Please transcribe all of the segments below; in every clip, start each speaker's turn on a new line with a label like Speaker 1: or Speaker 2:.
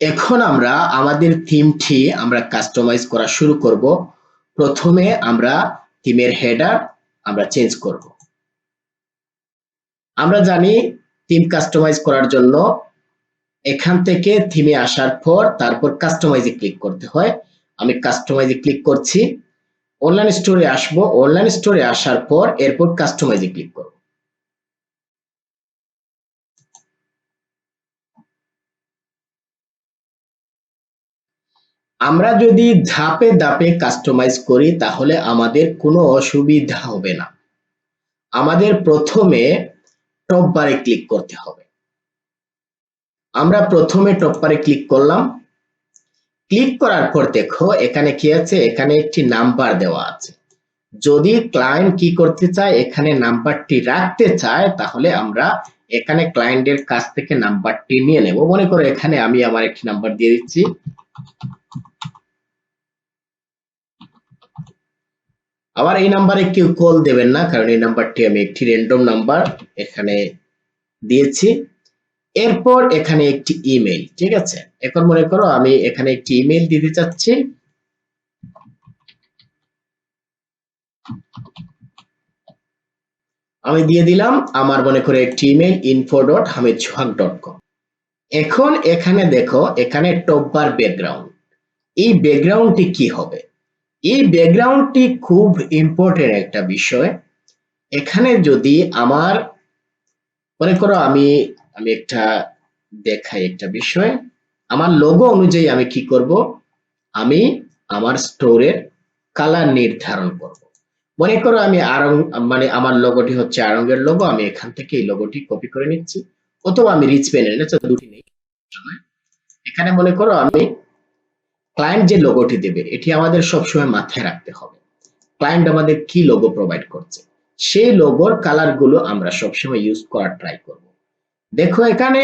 Speaker 1: এখন আমরা আমাদের থিমটি আমরা কাস্টমাইজ করা শুরু করব। প্রথমে আমরা থিমের হেডার আমরা চেঞ্জ করব। আমরা জানি থিম কাস্টমাইজ করার জন্য এখান থেকে থিমে আসার পর তারপর কাস্টমাইজে ক্লিক করতে হয়। আমি কাস্টমাইজে ক্লিক করছি। অনলাইন স্টোরে আসব। অনলাইন স্টোরে আসার পর এরপর কাস্টমাইজে ক্লিক করব। আমরা যদি ধাপে ধাপে কাস্টমাইজ করি, তাহলে আমাদের কোনো অসুবিধা হবে না। আমাদের প্রথমে টপ বারে ক্লিক করতে হবে। আমরা প্রথমে টপ বারে ক্লিক করলাম। ক্লিক করার পর দেখো, এখানে কি আছে? এখানে একটি নাম্বার দেওয়া আছে। যদি ক্লায়েন্ট কি করতে চায়, এখানে নাম্বারটি রাখতে চায়, তাহলে আমরা এখানে ক্লায়েন্টের কাছ থেকে নাম্বারটি নিয়ে নেব। মনে করো এখানে আমি আমার একটি নাম্বার দিয়ে দিচ্ছি। আবার এই নাম্বারে কেউ কল দেবেন না, কারণ এই নাম্বারটি আমি একটি র্যান্ডম নাম্বার এখানে দিয়েছি। এরপর এখানে একটি ইমেল ঠিক আছে? এখন মনে করো আমি এখানে একটি ইমেল দিতে চাচ্ছি। আমি দিয়ে দিলাম, আমার মনে করে একটি email info dot Hamid Sohag dot com এখন এখানে দেখো, এখানে টপবার ব্যাকগ্রাউন্ড এই ব্যাকগ্রাউন্ডটি কি হবে? এই ব্যাকগ্রাউন্ডটি খুব ইম্পর্টেন্ট একটা বিষয়। এখানে যদি আমার, মনে করো আমি আমি একটা দেখাই একটা বিষয়। আমার লোগো অনুযায়ী আমি কি করব? আমি আমার স্টোরের কালার নির্ধারণ করব। মনে করো আমি আরং মানে আমার লোগোটি হচ্ছে আরঙ্গের লোগো আমি এখান থেকে এই লোগোটি কপি করে নিচ্ছি। অথবা আমি রিচ পেনের দুটি নেই। এখানে মনে করো আমি ক্লায়েন্ট যে লোগোটি দেবে, এটি আমাদের সবসময় মাথায় রাখতে হবে। ক্লায়েন্ট আমাদের কি লোগো প্রোভাইড করছে? সেই লোগোর কালারগুলো আমরা সবসময় ইউজ করার ট্রাই করব। দেখো এখানে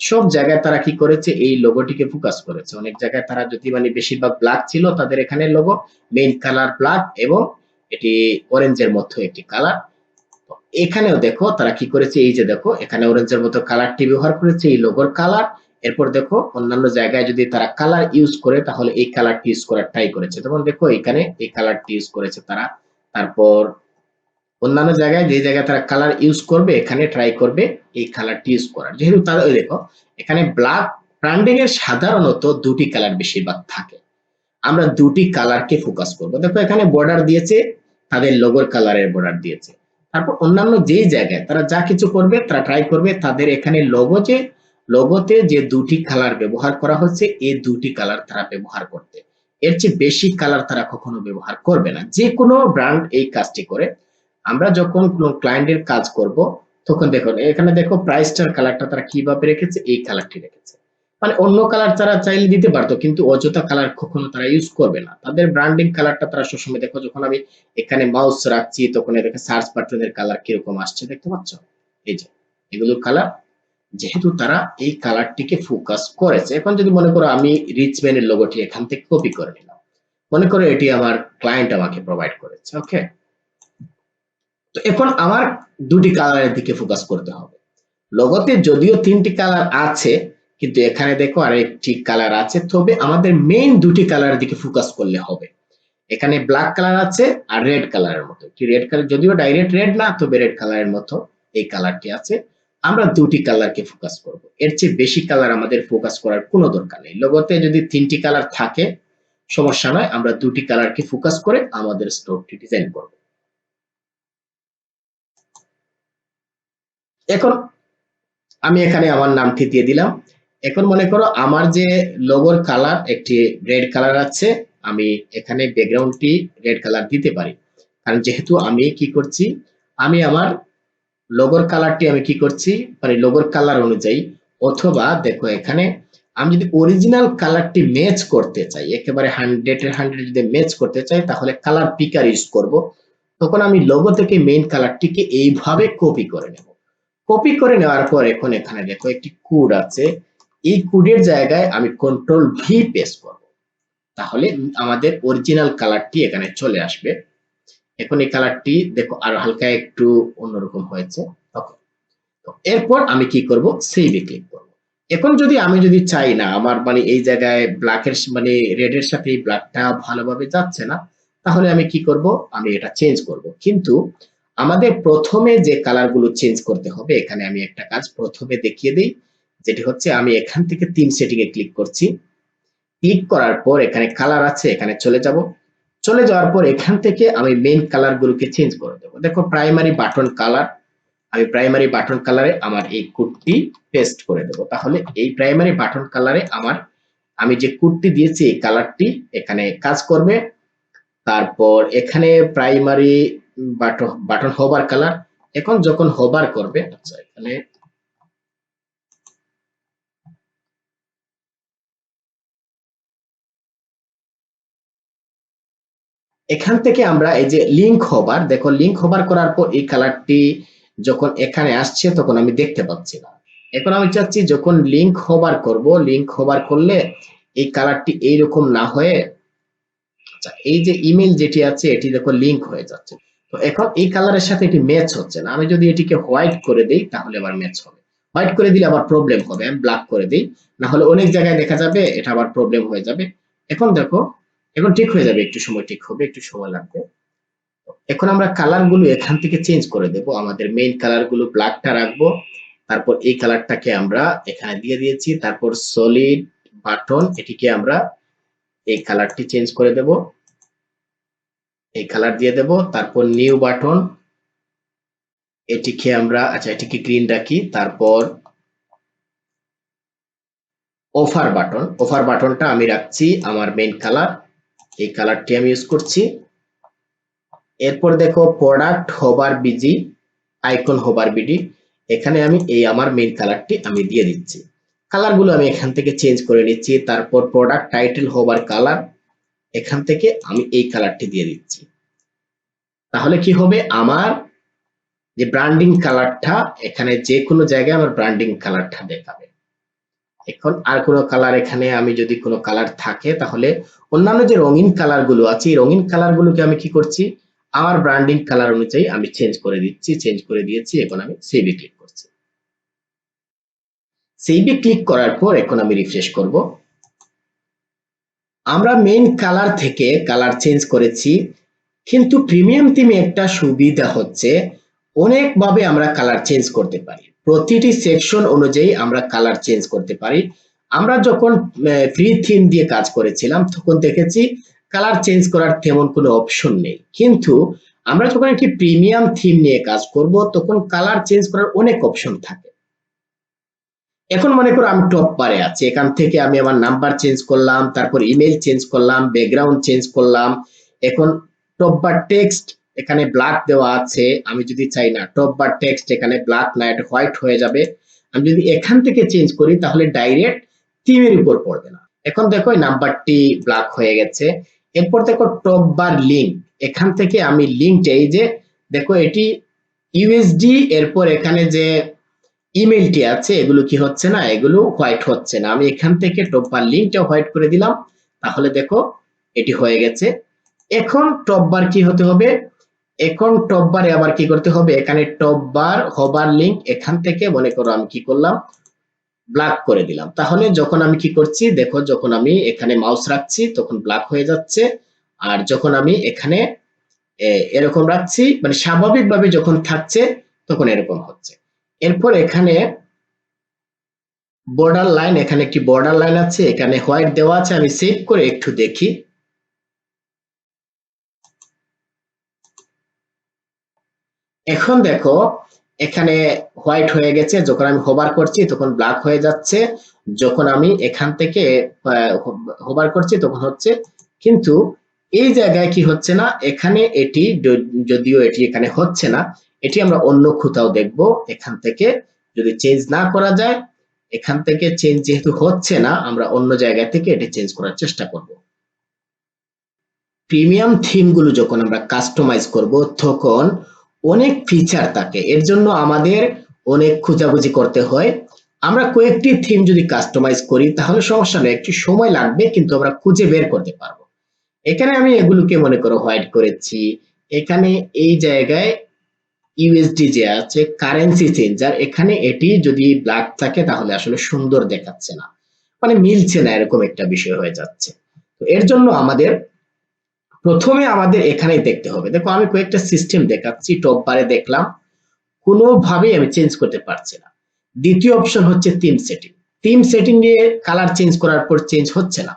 Speaker 1: সব জায়গায় তারা কি করেছে? এই লোগোটিকে ফোকাস করেছে। অনেক জায়গায় তারা যদি মানে বেশিরভাগ ব্ল্যাক ছিল, তাদের এখানে লোগো মেইন কালার ব্ল্যাক এবং এটি অরেঞ্জের মতো একটি কালার এখানেও দেখো তারা কি করেছে? এই যে দেখো, এখানে অরেঞ্জের মতো কালারটি ব্যবহার করেছে, এই লোগোর কালার এরপর দেখো অন্যান্য জায়গায় যদি তারা কালার ইউজ করে, তাহলে এই কালারটি ইউজ করার ট্রাই করেছে। যেমন দেখো এখানে এই কালারটি ইউজ করেছে তারা। তারপর অন্যান্য জায়গায় যে জায়গায় তারা কালার ইউজ করবে, এখানে ট্রাই করবে এই কালারটি ইউজ করার যেহেতু তারা, ওই দেখো, এখানে ব্ল্যাক ব্র্যান্ডিং এর সাধারণত দুটি কালার বেশিরভাগ থাকে। আমরা দুটি কালারকে ফোকাস করব। দেখো এখানে বর্ডার দিয়েছে, তাদের লোগোর কালারের বর্ডার দিয়েছে। তারপর অন্যান্য যেই জায়গায় তারা যা কিছু করবে, তারা ট্রাই করবে, তাদের এখানে লোগো যে লোগোতে যে দুটি কালার ব্যবহার করা হচ্ছে এই দুটি কালার তারা ব্যবহার করতে। এর চেয়ে বেশি কালার তারা কখনো ব্যবহার করবে না। যে কোনো ব্র্যান্ড এই কাজটি করে। আমরা যখন কোনো ক্লায়েন্টের কাজ করব, তখন দেখুন, এখানে দেখো প্রাইসটার কালারটা তারা কীভাবে রেখেছে, এই কালারটি রেখেছে। মানে অন্য কালার তারা চাইলে দিতে পারতো, কিন্তু অযথা কালার কখনো তারা ইউজ করবে না। তাদের ব্র্যান্ডিং কালারটা তারা সবসময় দেখো, যখন আমি এখানে মাউস রাখছি, তখন এটাকে সার্চ বাটনের কালার কীরকম আসছে, দেখতে পাচ্ছ? এই যে, এগুলো কালার যেহেতু তারা এই কালারটিকে ফোকাস করেছে, এখন যদি মনে করো আমি রিচম্যানের লোগোটি এখান থেকে কপি করে নিলাম। মনে করো এটি আমার ক্লায়েন্ট আমাকে প্রোভাইড করেছে ওকে তো এখন আমার দুটি কালারের দিকে ফোকাস করতে হবে। লোগোতে যদিও তিনটি কালার আছে, কিন্তু এখানে দেখো আর একটি কালার আছে, তবে আমাদের মেইন দুটি কালারের দিকে ফোকাস করলে হবে। এখানে ব্ল্যাক কালার আছে আর রেড কালারের মতো। কি রেড কালার যদিও ডাইরেক্ট রেড না, তবে রেড কালারের মতো এই কালারটি আছে। আমরা দুটি কালারকে ফোকাস করব। এর চেয়ে বেশি কালার আমাদের ফোকাস করার কোনো দরকার নেই। লোগোতে যদি তিনটি কালার থাকে, সমস্যা নয়, আমরা দুটি কালারকে ফোকাস করে আমাদের স্টোরটি ডিজাইন করব। এখন আমি এখানে আমার নামটি দিয়ে দিলাম। এখন মনে করো আমার যে লোগোর কালার একটি রেড কালার আছে, আমি এখানে ব্যাকগ্রাউন্ডটি রেড কালার দিতে পারি। কারণ যেহেতু আমি কি করছি, আমি আমার লোগোর কালারটি আমি কি করছি? মানে লোগোর কালার অনুযায়ী, অথবা দেখো এখানে আমি যদি অরিজিনাল কালারটি ম্যাচ করতে চাই, একেবারে হান্ড্রেড এর হান্ড্রেড যদি ম্যাচ করতে চাই, তাহলে কালার পিকার ইউজ করব। তখন আমি লোগো থেকে মেইন কালারটিকে এইভাবে কপি করে নেব। কপি করে নেওয়ার পর এখন এখানে দেখো একটি কোড আছে। এই কোডের জায়গায় আমি কন্ট্রোল ভি প্রেস করব। তাহলে আমাদের অরিজিনাল কালারটি এখানে চলে আসবে। এখন এই কালারটি দেখো আর হালকা একটু অন্যরকম হয়েছে। ওকে তো এরপর আমি কি করব? সেভে ক্লিক করব। এখন যদি আমি যদি চাই না, আমার মানে এই জায়গায় ব্ল্যাকের মানে রেডের সাথে এই ব্ল্যাকটা ভালোভাবে যাচ্ছে না, তাহলে আমি কি করব? আমি এটা চেঞ্জ করব। কিন্তু আমাদের প্রথমে যে কালারগুলো চেঞ্জ করতে হবে, এখানে আমি একটা কাজ প্রথমে দেখিয়ে দিই, যেটি হচ্ছে আমি এখান থেকে তিন সেটিং এ ক্লিক করছি। ক্লিক করার পর এখানে কালার আছে, এখানে চলে যাব। চলে যাওয়ার পর এখান থেকে আমি মেইন কালার গুলোকে চেঞ্জ করে দেবো। দেখো প্রাইমারি বাটন কালার আমি প্রাইমারি বাটন কালারে আমার এই কোডটি পেস্ট করে দেব। তাহলে এই প্রাইমারি বাটন কালারে আমার, আমি যে কুর্তি দিয়েছি এই কালারটি এখানে কাজ করবে। তারপর এখানে primary button button hover colour এখন যখন হোভার করবে আচ্ছা এখানে এখান থেকে আমরা এই যে লিঙ্ক হবার দেখো লিঙ্ক হবার করার পর এই কালারটি যখন এখানে আসছে তখন আমি দেখতে পাচ্ছি না। এখন আমি চাচ্ছি যখন লিঙ্ক হবার করব লিঙ্ক হবার করলে এই কালারটি এইরকম না হয়ে আচ্ছা এই যে ইমেল যেটি আছে, এটি দেখো লিঙ্ক হয়ে যাচ্ছে। তো এখন এই কালারের সাথে এটি ম্যাচ হচ্ছে না। আমি যদি এটিকে হোয়াইট করে দিই, তাহলে আবার ম্যাচ হবে। হোয়াইট করে দিলে আবার প্রবলেম হবে, আমি ব্ল্যাক করে দিই। না হলে অনেক জায়গায় দেখা যাবে, এটা আবার প্রবলেম হয়ে যাবে। এখন দেখো এখন ঠিক হয়ে যাবে, একটু সময় ঠিক হবে, একটু সময় লাগবে। এখন আমরা কালারগুলো এখান থেকে চেঞ্জ করে দেব। আমাদের মেইন কালারগুলো ব্ল্যাকটা রাখব। তারপর এই কালারটাকে আমরা এখানে দিয়ে দিয়েছি। তারপর সলিড বাটন এটিকে আমরা এই কালারটি চেঞ্জ করে দেব। এই কালার দিয়ে দেব। তারপর নিউ বাটন এটিকে আমরা আচ্ছা এটিকে গ্রিন রাখি। তারপর অফার বাটন অফার বাটনটা আমি রাখছি আমার মেইন কালার এই কালারটি আমি ইউজ করছি। এরপর দেখো product hover BG icon hover BD এখানে আমি এই আমার মেইন কালারটি আমি দিয়ে দিচ্ছি। কালারগুলো আমি এখান থেকে চেঞ্জ করে নিচ্ছি। তারপর প্রোডাক্ট টাইটেল হোবার কালার এখান থেকে আমি এই কালারটি দিয়ে দিচ্ছি। তাহলে কি হবে? আমার যে ব্র্যান্ডিং কালারটা এখানে যে কোনো জায়গায় আমার ব্র্যান্ডিং কালারটা দেখাবে। এখন আর কোনো কালার এখানে আমি যদি কোনো কালার থাকে, তাহলে অন্যান্য যে রঙিন কালারগুলো আছে, এই রঙিন কালার গুলোকে আমি কি করছি? আমার ব্র্যান্ডিং কালার অনুযায়ী আমি চেঞ্জ করে দিচ্ছি চেঞ্জ করে দিয়েছি, এখন আমি সেভে ক্লিক করছি। সেভে ক্লিক করার পর এখন আমি রিফ্রেশ করব। আমরা মেইন কালার থেকে কালার চেঞ্জ করেছি, কিন্তু প্রিমিয়াম থিমে একটা সুবিধা হচ্ছে, অনেকভাবে আমরা কালার চেঞ্জ করতে পারি। প্রতিটি সেকশন অনুযায়ী আমরা কালার চেঞ্জ করতে পারি। আমরা যখন ফ্রি থিম দিয়ে কাজ করেছিলাম, তখন দেখেছি কালার চেঞ্জ করার তেমন কোনো অপশন নেই। কিন্তু আমরা যখন একটি প্রিমিয়াম থিম নিয়ে কাজ করব, তখন কালার চেঞ্জ করার অনেক অপশন থাকে। এখন মনে করো আমি টপ বারে আছি। এখান থেকে আমি আমার নাম্বার চেঞ্জ করলাম, তারপর ইমেল চেঞ্জ করলাম ব্যাকগ্রাউন্ড চেঞ্জ করলাম। এখন টপ বার টেক্সট এখানে ব্ল্যাক দেওয়া আছে, আমি যদি চাই না টপ বার টেক্সট এখানে ব্ল্যাক না এটা হোয়াইট হয়ে যাবে। আমি যদি এখান থেকে চেঞ্জ করি, তাহলে ডাইরেক্ট থিমের উপর পড়বে না। এখন দেখো নাম্বারটি ব্ল্যাক হয়ে গেছে। এরপর দেখো টপ বার লিঙ্ক এখান থেকে আমি লিঙ্কটা এই যে, দেখো, এটি ইউএসডি এরপর এখানে যে ইমেলটি আছে, এগুলো কি হচ্ছে না, এগুলো হোয়াইট হচ্ছে না। আমি এখান থেকে টপ বার লিঙ্কটা হোয়াইট করে দিলাম। তাহলে দেখো, এটি হয়ে গেছে। এখন টপ বার কি হতে হবে? এখন টপ বারে আবার কি করতে হবে? এখানে টপ বার হবার লিঙ্ক এখান থেকে মনে করো আমি কি করলাম? ব্ল্যাক করে দিলাম। তাহলে যখন আমি কি করছি? দেখো যখন আমি এখানে মাউস রাখছি, তখন ব্ল্যাক হয়ে যাচ্ছে। আর যখন আমি এখানে এরকম রাখছি মানে স্বাভাবিকভাবে যখন থাকছে, তখন এরকম হচ্ছে। এরপর এখানে বর্ডার লাইন এখানে একটি বর্ডার লাইন আছে? এখানে হোয়াইট দেওয়া আছে, আমি সেভ করে একটু দেখি। এখন দেখো, এখানে হোয়াইট হয়ে গেছে, যখন আমি হোবার করছি তখন ব্ল্যাক হয়ে যাচ্ছে, যখন আমি এখান থেকে হোবার করছি তখন হচ্ছে, কিন্তু এই জায়গায় কি হচ্ছে না, এখানে এটি যদিও এটি এখানে হচ্ছে না, এটি আমরা অন্য কোথাও দেখব, এখান থেকে যদি চেঞ্জ না করা যায়, এখান থেকে চেঞ্জ যেহেতু হচ্ছে না, আমরা অন্য জায়গা থেকে এটি চেঞ্জ করার চেষ্টা করব। প্রিমিয়াম থিমগুলো যখন আমরা কাস্টমাইজ করব, তখন অনেক ফিচার থাকে। এর জন্য আমাদের অনেক খোঁজাখুঁজি করতে হয়। আমরা কয়েকটি থিম যদি কাস্টমাইজ করি, তাহলে সমস্যা নেই। একটু সময় লাগবে, কিন্তু আমরা খুঁজে বের করতে পারব। এখানে আমি এগুলোকে মনে করো হোয়াইট করেছি। এখানে এই জায়গায় ইউএসডি যে আছে কারেন্সি চেঞ্জার এখানে এটি যদি ব্ল্যাক থাকে, তাহলে আসলে সুন্দর দেখাচ্ছে না। মানে মিলছে না, এরকম একটা বিষয় হয়ে যাচ্ছে। তো এর জন্য আমাদের প্রথমে আমাদের এখানেই দেখতে হবে। দেখো, আমি কয়েকটা সিস্টেম দেখাচ্ছি টপ বারে দেখলাম। কোনোভাবেই আমি চেঞ্জ করতে পারছি না। দ্বিতীয় অপশন হচ্ছে থিম সেটিং থিম সেটিং এ কালার চেঞ্জ করার পর চেঞ্জ হচ্ছে না।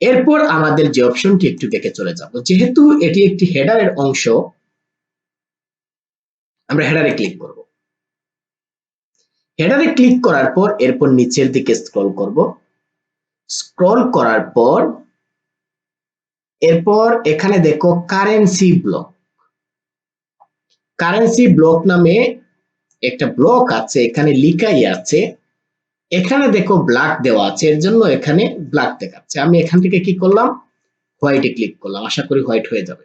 Speaker 1: এরপর আমাদের যে অপশনটি একটু দেখে চলে যাব। যেহেতু এটি একটি হেডারের অংশ, আমরা হেডারে ক্লিক করব। হেডারে ক্লিক করার পর, এরপর নিচের দিকে স্ক্রল করব। স্ক্রল করার পর এরপর এখানে দেখো কারেন্সি ব্লক কারেন্সি ব্লক নামে একটা ব্লক আছে, এখানে লিখাই আছে। এখানে দেখো ব্ল্যাক দেওয়া আছে, এর জন্য এখানে ব্ল্যাক দেখাচ্ছে। আমি এখান থেকে কি করলাম? হোয়াইটে ক্লিক করলাম। আশা করি হোয়াইট হয়ে যাবে।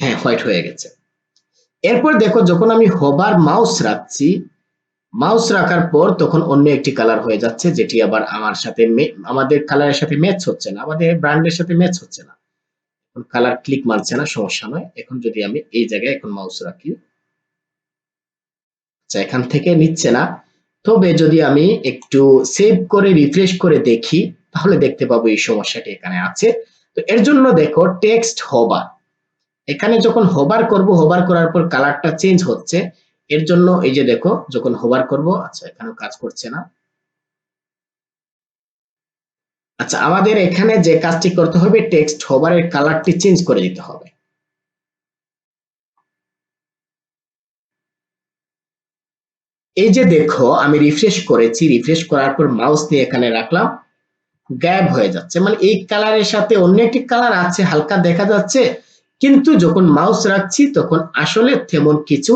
Speaker 1: হ্যাঁ হোয়াইট হয়ে গেছে। এরপর দেখো যখন আমি হোবার মাউস রাখছি মাউস রাখার পর তখন অন্য একটি কালার হয়ে যাচ্ছে, যেটি আবার আমার সাথে আমাদের কালারের সাথে ম্যাচ হচ্ছে না, আমাদের ব্র্যান্ডের সাথে ম্যাচ হচ্ছে না। এখন কালার ক্লিক মারছে না, সমস্যা নয়। এখন যদি আমি এই জায়গায় এখন মাউস রাখি আচ্ছা এখান থেকে নিচ্ছে না। তবে যদি আমি একটু সেভ করে রিফ্রেশ করে দেখি, তাহলে দেখতে পাবো এই সমস্যাটি এখানে আছে। তো এর জন্য দেখো টেক্সট হবার এখানে যখন হোবার করব হোবার করার পর কালারটা চেঞ্জ হচ্ছে। এর জন্য এই যে দেখো, যখন হোবার করব আচ্ছা এখানেও কাজ করছে না। আচ্ছা আমাদের এখানে যে কাজটি করতে হবে টেক্সট হোভারের কালারটি চেঞ্জ করে দিতে হবে। এই যে দেখো, আমি রিফ্রেশ করেছি রিফ্রেশ করার পর মাউস নিয়ে এখানে রাখলাম। গায়েব হয়ে যাচ্ছে। মানে এই কালারের সাথে অন্য একটি কালার আছে, হালকা দেখা যাচ্ছে। কিন্তু যখন মাউস রাখছি, তখন আসলে তেমন কিছু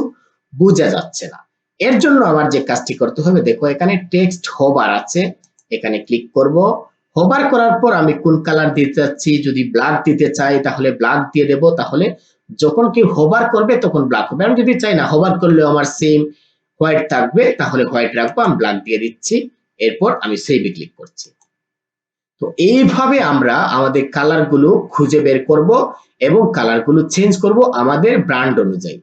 Speaker 1: বোঝা যাচ্ছে না। এর জন্য আমার যে কাজটি করতে হবে, দেখো এখানে টেক্সট হোবার আছে, এখানে ক্লিক করব। হোবার করার পর আমি কোন কালার দিতে চাচ্ছি যদি ব্ল্যাক দিতে চাই তাহলে ব্ল্যাক দিয়ে দেব, তাহলে যখন কেউ হোবার করবে তখন ব্ল্যাক হবে। আমি যদি চাই না হোবার করলেও আমার সেম হোয়াইট থাকবে, তাহলে হোয়াইট রাখব, আমি ব্ল্যাক দিয়ে দিচ্ছি, এরপর আমি সেভে ক্লিক করছি। তো এইভাবে আমরা আমাদের কালারগুলো খুঁজে বের করব এবং কালারগুলো চেঞ্জ করব আমাদের ব্র্যান্ড অনুযায়ী।